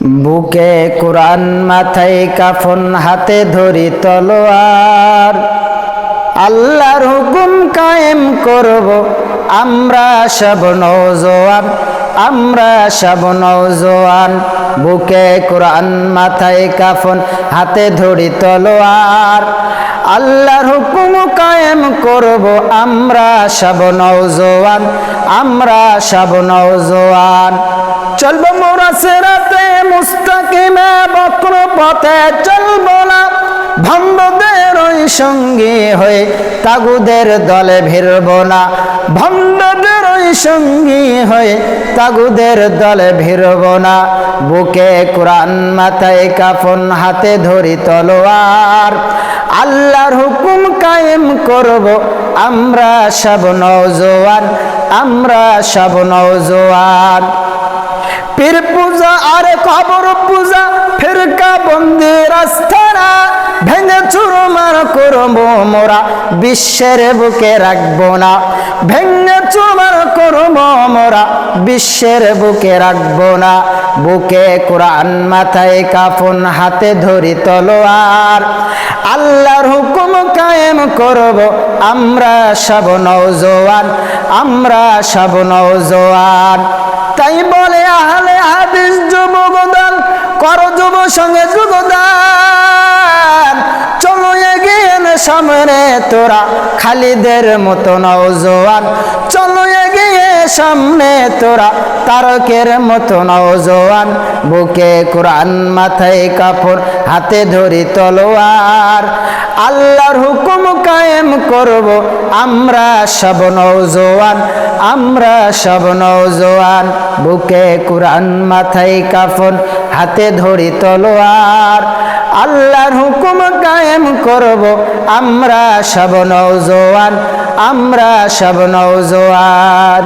বুকে কোরআন মাথায় কাফন হাতে ধরি তলোয়ার। আল্লাহর হুকুম কায়েম করব আমরা সব নৌজোয়ান আমরা সব নৌজোয়ান বুকে কোরআন, মাথায় কাফন, হাতে ধরি তলোয়ার। আল্লাহর হুকুম কায়েম করব আমরা সব নৌজোয়ান আমরা সব নৌজোয়ান চলব মোরা সেরাতে মুস্তাকিমে বক্র পথে চলব ভণ্ডদের ওই সঙ্গী হয়ে তাগুদের দলে ভিড়ব না। ভণ্ডদের ওই সঙ্গী হয়ে তাগুদের দলে ভিড়ব না। বুকে কোরআন, মাথায় কাফন, হাতে ধরি তলোয়ার। আল্লাহর হুকুম কায়েম করব, আমরা সব নওজোয়ান, আমরা সব নওজোয়ান। পীর পূজা আর কবর পূজা, ফিরকা বন্দি রাস্তারা ভেঙে চুরমার করব মোরা, বিশ্বের বুকে রাখব না। ভেঙে চুরমার করব মোরা, বিশ্বের বুকে রাখব না। বুকে কোরআন মাথায় কাফন, হাতে ধরি তলোয়ার। আল্লাহর হুকুম কায়েম করব, আমরা সব নওজোয়ান, আমরা সব নওজোয়ান। তাই বলে আহলে হাদিস যুবগদান কর যুব সঙ্গে যুগদান তোরা খালিদের মতো নওজোয়ান চলো এগিয়ে সামনে তোরা তারকের মতো নওজোয়ান বুকে কোরআন, মাথায় কাপড় হাতে ধরি তলোয়ার। আল্লাহর হুকুম কায়েম করব। আমরা সব নৌজোয়ান আমরা সব নৌজোয়ান বুকে কোরআন, মাথায় কাফন, হাতে ধরি তলোয়ার। আল্লাহর হুকুম কায়েম করব। আমরা সব নৌজোয়ান আমরা সব নওজোয়ান।